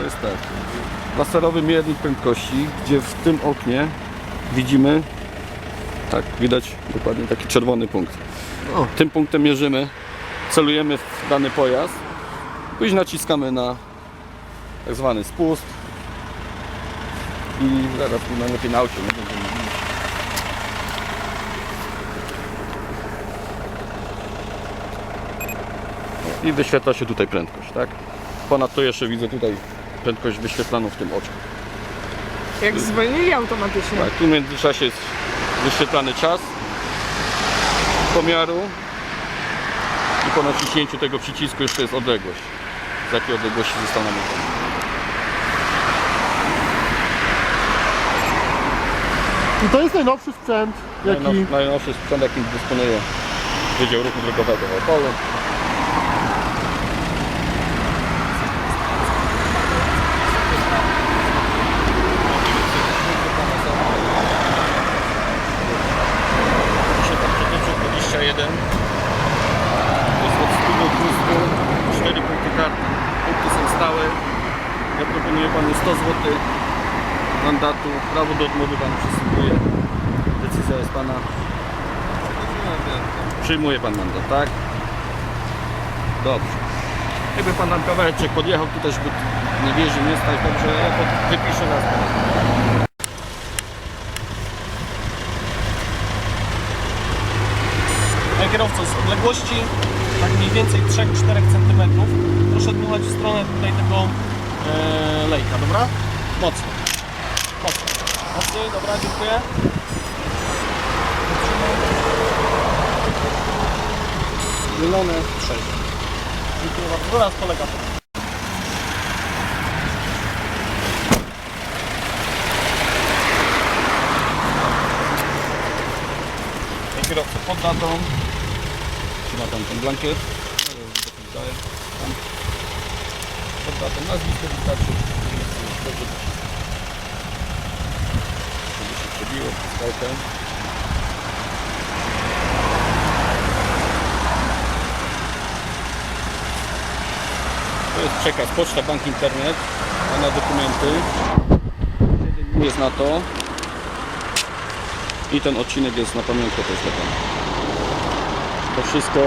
to jest tak. Laserowy miernik prędkości, gdzie w tym oknie widzimy, tak, widać dokładnie taki czerwony punkt. O. Tym punktem mierzymy, celujemy w dany pojazd, później naciskamy na tak zwany spust i zaraz tu najlepiej na aucie. nie będziemy mówić. I wyświetla się tutaj prędkość, tak? Ponadto jeszcze widzę tutaj prędkość wyświetlaną w tym oczku. Jak zwolnili automatycznie. Tak, tu w międzyczasie jest wyświetlany czas pomiaru i po naciśnięciu tego przycisku jeszcze jest odległość. Z jakiej odległości został namierzony. I to jest najnowszy sprzęt, jaki... Najnow- Najnowszy sprzęt, jakim dysponuje Wydział Ruchu Drogowego w Opolu. 21. To jest od 100 do 200. 4 punkty karty. Punkty są stałe. Ja proponuję Panu 100 zł mandatu. Prawo do odmowy Panu przysługuje. Decyzja jest Pana. Przyjmuje Pan mandat, tak? Dobrze. Gdyby Pan nam kawałeczek podjechał, tu też by nie wierzył, nie stać, dobrze, ja wypiszę raz. Panie kierowco, z odległości tak mniej więcej 3-4 cm proszę dmuchać w stronę tutaj tego e, lejka, dobra? Mocno. Mocno. Mocniej, dobra, dziękuję. Zielone 6. Dziękuję bardzo. Zaraz polega to. Panie kierowco, pod datą. Trzyma Pan ten blankiet. Tam. Pod datą nazwisko wystarczy. Dobrze nacisnąć. Żeby się przebiło przez skałkę. To jest przekaz Poczta Bank Internet. Pana dokumenty. Jest na to. I ten odcinek jest na pamiątkę też dla Pana. To wszystko.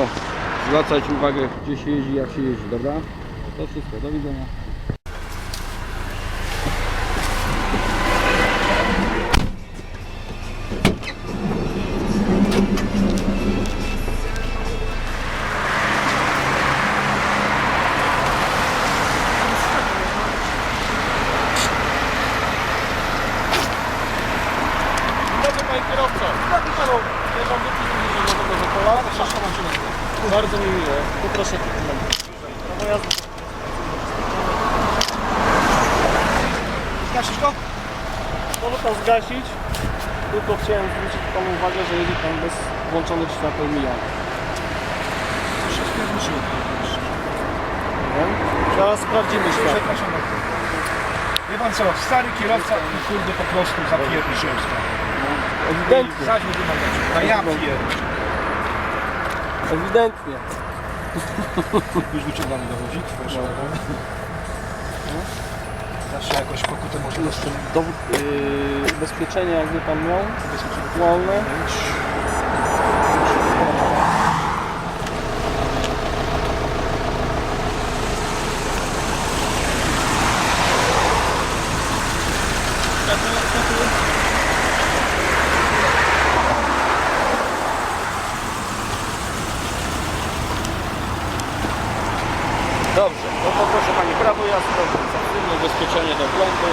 Zwracać uwagę, gdzie się jeździ, jak się jeździ, dobra? To wszystko. Do widzenia. Dobry panie kierowco. Dobry panu. Na Bardzo mi miło. Poproszę dokument. Zgasisz go? Może pan zgasić. Tylko chciałem zwrócić panu uwagę, że jedzie pan bez włączonych świateł mijania. Nie wiem. Zaraz sprawdzimy światło. Przepraszam bardzo. Wie pan co, stary kierowca i kurde po prostu zapierdził Ewidentnie. Zaś mu wymagacie. A ja pierdolę. Ewidentnie. Już wyciągamy dowodzik. Proszę. Zawsze jakoś pokutę może Jeszcze dowód yy, ubezpieczenia jakby pan miał aktualne. Dobrze, no to proszę Pani, prawo jazdy, ubezpieczenie do wglądu.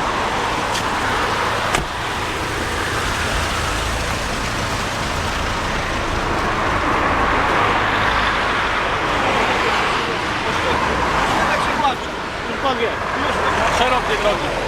Tak się płacze. Już pan wie. Już szerokie drogi.